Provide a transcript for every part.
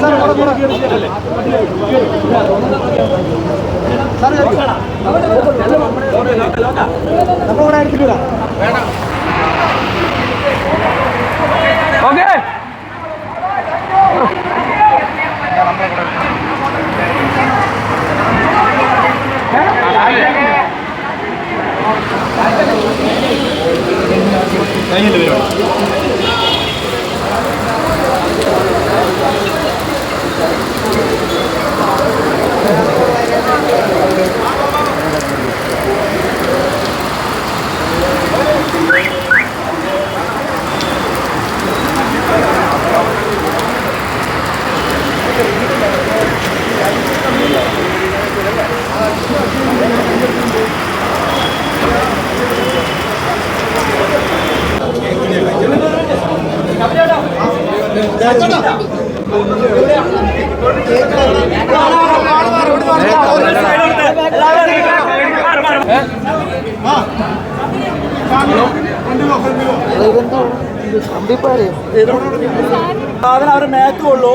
Sir കൂടെ കൂടെ okay. സാധനം അവരുടെ മേത്ത് കൊള്ളൂ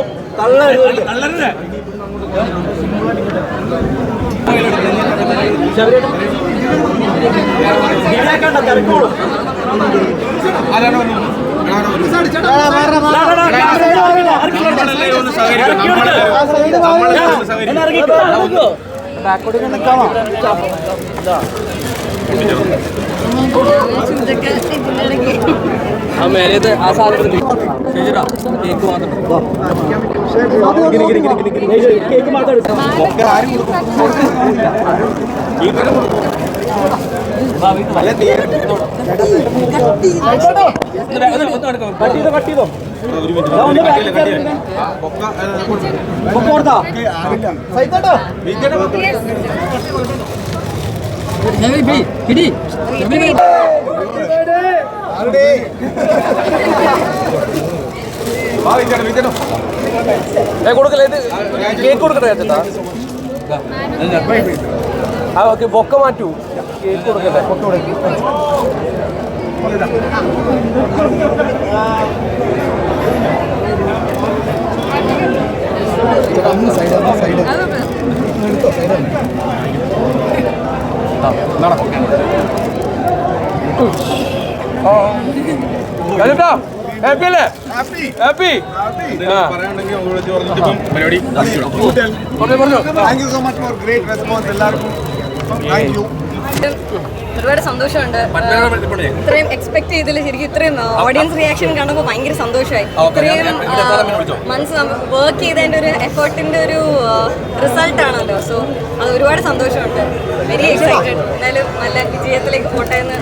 ആ മേലേത് ആ സാധനം ശരിടാ കേക്ക് മാത്രം കേക്ക് മാത്രം ആരും കട്ട് ഏ കൊടുക്കല്ലേ? ഇത് കേക്ക് കൊടുക്കട്ടെ ചേട്ടാ? ആ ഓക്കെ ബൊക്ക മാറ്റൂ. കേക്ക് കൊടുക്കട്ടെ. ബൊക്ക കൊടുക്കും. ചേട്ടാ ഹാപ്പി അല്ലേ? ഹാപ്പി പരിപാടി പറഞ്ഞു പറഞ്ഞു. Thank you so much for great response എല്ലാവർക്കും. ഒരുപാട് സന്തോഷമുണ്ട്. ഇത്രയും എക്സ്പെക്ട് ചെയ്തില്ല ശരിക്കും ഇത്രയും ഓഡിയൻസ് റിയാക്ഷൻ കാണുമ്പോൾ ഭയങ്കര സന്തോഷമായി. ഇത്രയും മനസ്സ് വർക്ക് ചെയ്തതിന്റെ ഒരു എഫേർട്ടിന്റെ ഒരു റിസൾട്ട് ആണല്ലോ. സോ അത് ഒരുപാട് സന്തോഷമുണ്ട്. വെരി എക്സൈറ്റഡ് എന്നാലും നല്ല വിജയത്തിലേക്ക് പോട്ടെ എന്ന്